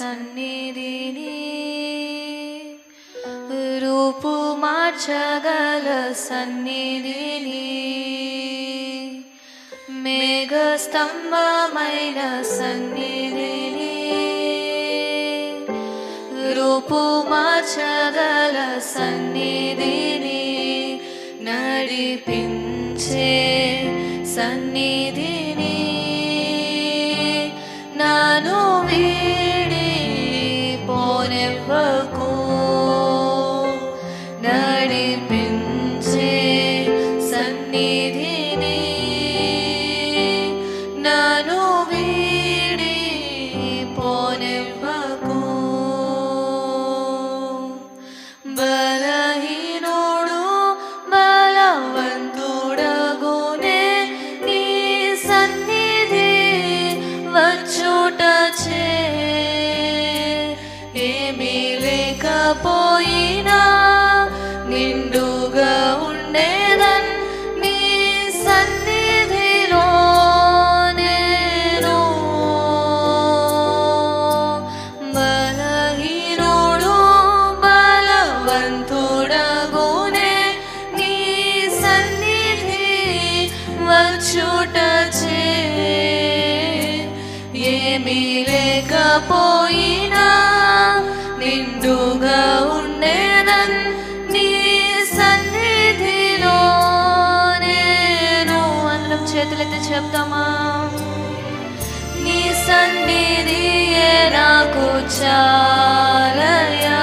సన్నిధిని రూపు మార్చగల సన్నిధిని మేఘ స్తంభమైన సన్నిధిని రూపు మార్చగల సన్నిధిని నడిపించే సన్నిధిని పోయినా నిండుగా ఉండేదన్ నీ సన్నిధిలో నేను. అందరం చేతులైతే చెప్తామా నీ సన్నిధి నాకు చాలయా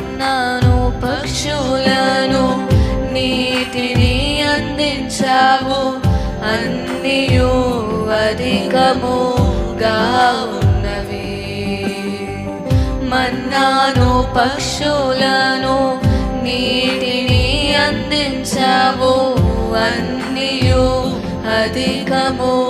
మన్నాను పక్షులను నీటిని అందించావు అన్నియు అధికముగా ఉన్నవి. మన్నాను పక్షులను నీటిని అందించావు అన్నియు అధికముగా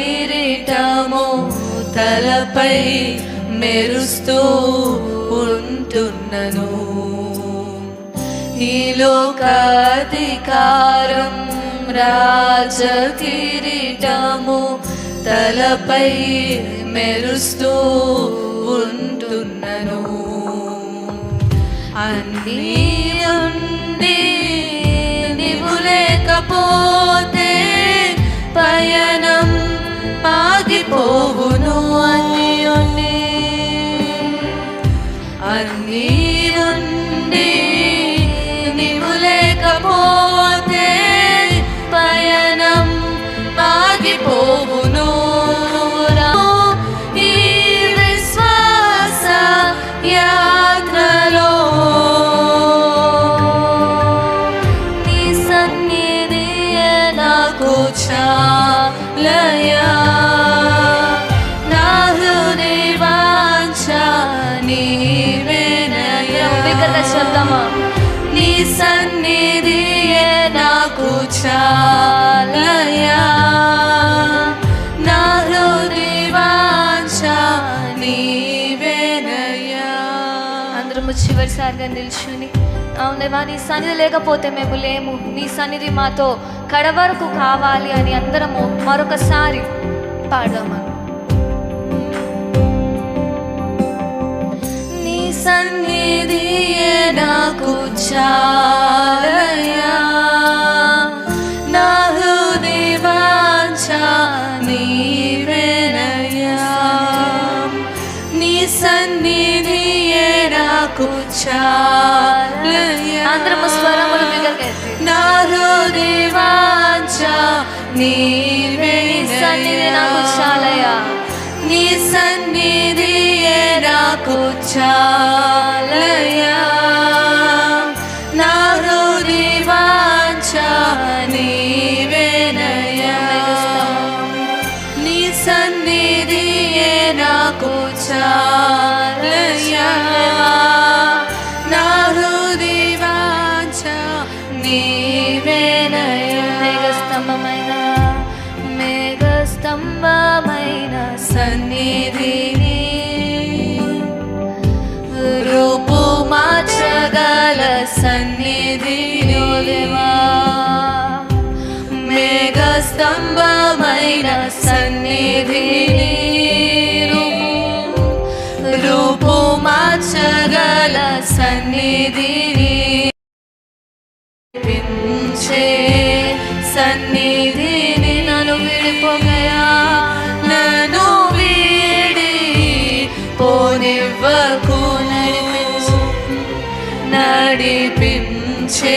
తలపై మెరుస్తూ ఉంటున్నను. ఈ లోకాధికారం రాజకిరీటము తలపై మెరుస్తూ ఉంటున్నను. అన్నీ ఉండి నీవు లేకపోతే పయనం ఆగిపోవును. సన్నిధి నాకు చాలయా? నా హృదయవాంఛ నీవేనయ్యా అందరము చివరిసారిగా నిల్చుని అవునేవా నీ సన్నిధి లేకపోతే మేము లేము. నీ సన్నిధి మాతో కడవరకు కావాలి అని అందరము మరొకసారి పాడదామా? సన్నిధియే నాకు చాలయా నా హృదయవాంఛ నీవేనయ్యా. నీ సన్నిధియే నాకు చాలయా అందరము స్వరములు మిగలకెత్తి నా హృదయవాంఛ నీవే సన్నిధి నాకు చాలయా నీ సన్నిధియే నాకు చాలయా మార్చగల సన్నిధిని పించే సన్నిధిని నన్ను విడిపోగయా? నన్ను వీడి పోనివ్వకు నడిపించు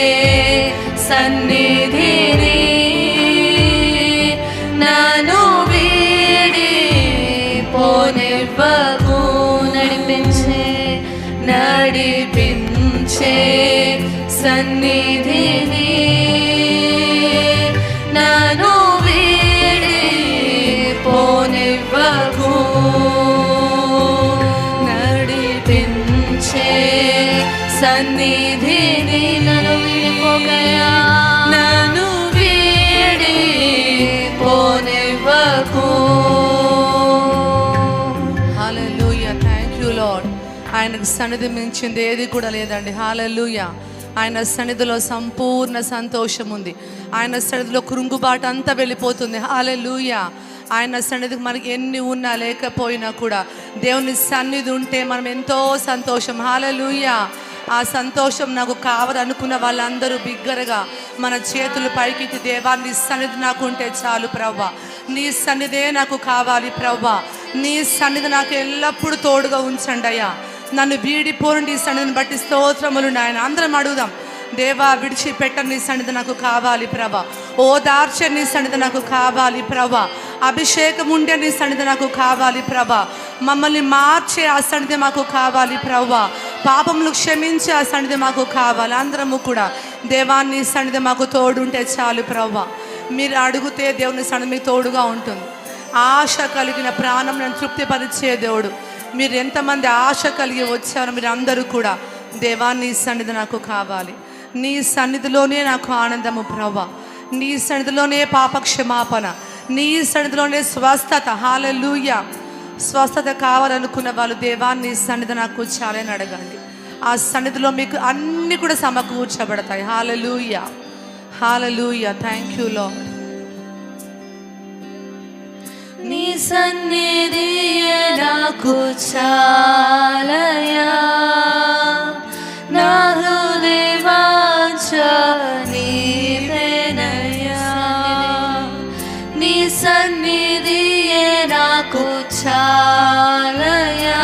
సన్నిధిని నన్ను వీడి పోనివ్వకు నడిపించే సన్నిధిని నన్ను విడిపోగయా నన్ను వీడి పోనివ్వకు హాలూయ థ్యాంక్ యూ లాడ్ ఆయనకు సన్నిధి మించింది ఏది కూడా లేదండి. హాలూయ ఆయన సన్నిధిలో సంపూర్ణ సంతోషం ఉంది. ఆయన సన్నిధిలో కృంగుబాటు అంతా వెళ్ళిపోతుంది. హాలూయ ఆయన సన్నిధికి మనకి ఎన్ని ఉన్నా లేకపోయినా కూడా దేవుని సన్నిధి ఉంటే మనం ఎంతో సంతోషం. హాలూయ ఆ సంతోషం నాకు కావాలనుకున్న వాళ్ళందరూ బిగ్గరగా మన చేతులు పైకి దేవా నీ సన్నిధి నాకు ఉంటే చాలు ప్రవ్వా. నీ సన్నిధే నాకు కావాలి ప్రవ్వా. నీ సన్నిధి నాకు ఎల్లప్పుడూ తోడుగా ఉంచండి అయ్యా. నన్ను బీడి నీ సన్నిధిని బట్టి స్తోత్రములు నాయన. అందరం అడుగుదాం దేవా విడిచిపెట్టని సన్నిధి నాకు కావాలి ప్రభ. ఓ నీ సన్నిధి నాకు కావాలి ప్రభ. అభిషేకం ఉండే సన్నిధి నాకు కావాలి ప్రభ. మమ్మల్ని మార్చే ఆ సన్నిధి మాకు కావాలి ప్రభ. పాపములు క్షమించే ఆ సన్నిధి మాకు కావాలి. అందరము కూడా దేవాన్ని సన్నిధి మాకు తోడుంటే చాలు ప్రభ. మీరు అడిగితే దేవుని సన్నిధి తోడుగా ఉంటుంది. ఆశ కలిగిన ప్రాణం నన్ను తృప్తిపరిచే దేవుడు. మీరు ఎంతమంది ఆశ కలిగి వచ్చారో మీరు అందరూ కూడా దేవా నీ సన్నిధి నాకు కావాలి. నీ సన్నిధిలోనే నాకు ఆనందము ప్రభ నీ సన్నిధిలోనే పాప క్షమాపణ నీ సన్నిధిలోనే స్వస్థత. హాలూయ స్వస్థత కావాలనుకున్న వాళ్ళు దేవా నీ సన్నిధి నాకు చాలని అడగండి. ఆ సన్నిధిలో మీకు అన్నీ కూడా సమకూర్చబడతాయి. హాలూయ హాలూయ థ్యాంక్ యూ లాడ్ నీ సన్నిధి నాకు చాలయా నా హృదయవాంఛ నీవేనయ్యా. నీ సన్నిధి నాకు చాలయా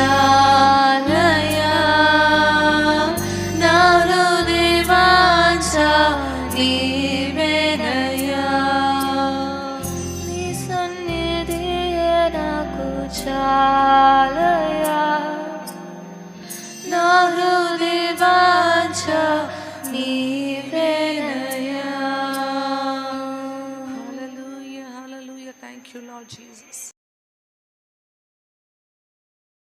నాకు